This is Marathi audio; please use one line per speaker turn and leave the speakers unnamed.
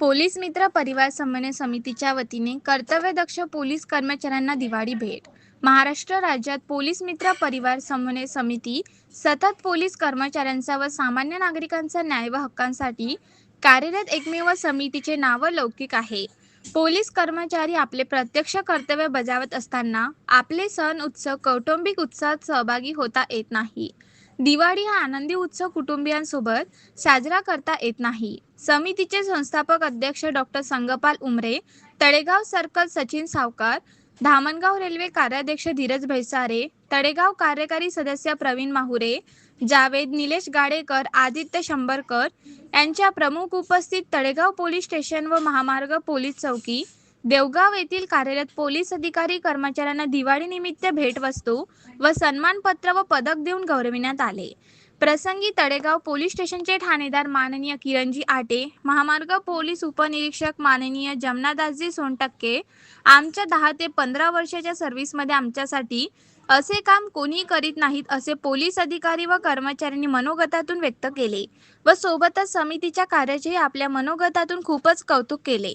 पोलीस मित्र परिवार समन्वय समितीच्या वतीने कर्तव्यदक्ष पोलीस कर्मचाऱ्यांना दिवाळी भेट. महाराष्ट्र राज्यात पोलीस मित्र परिवार समन्वय समिती सतत पोलीस कर्मचाऱ्यांचा व सामान्य नागरिकांचा न्याय व हक्कांसाठी कार्यरत एकमेव समितीचे नाव लौकिक आहे. पोलीस कर्मचारी आपले प्रत्यक्ष कर्तव्य बजावत असताना आपले सण उत्सव कौटुंबिक उत्सवात सहभागी होता येत नाही. दिवाळी हा आनंदी उत्सव कुटुंबियांसोबत साजरा करता येत नाही. समितीचे संस्थापक अध्यक्ष doctor Sangpal Umare Talegaon circle Sachin Savkar Dhamangaon railway कार्याध्यक्ष धीरज भैसारे तळेगाव कार्यकारी सदस्य प्रवीण माहुरे जावेद निलेश गाडेकर आदित्य शंभरकर यांच्या प्रमुख उपस्थित तळेगाव पोलीस स्टेशन व महामार्ग पोलीस चौकी देवगाव येथील कार्यरत पोलीस अधिकारी कर्मचाऱ्यांना दिवाळीनिमित्त भेटवस्तू व सन्मानपत्र व पदक देऊन गौरविण्यात आले. प्रसंगी तळेगाव पोलीस स्टेशनचे ठाणेदार माननीय किरणजी आटे महामार्ग पोलीस उपनिरीक्षक माननीय जमनादासजी सोनटक्के आमच्या दहा ते पंधरा वर्षाच्या सर्व्हिसमध्ये आमच्यासाठी असे काम कोणी करीत नाहीत असे पोलीस अधिकारी व कर्मचाऱ्यांनी मनोगतातून व्यक्त केले व सोबतच समितीच्या कार्याचेही आपल्या मनोगतातून खूपच कौतुक केले.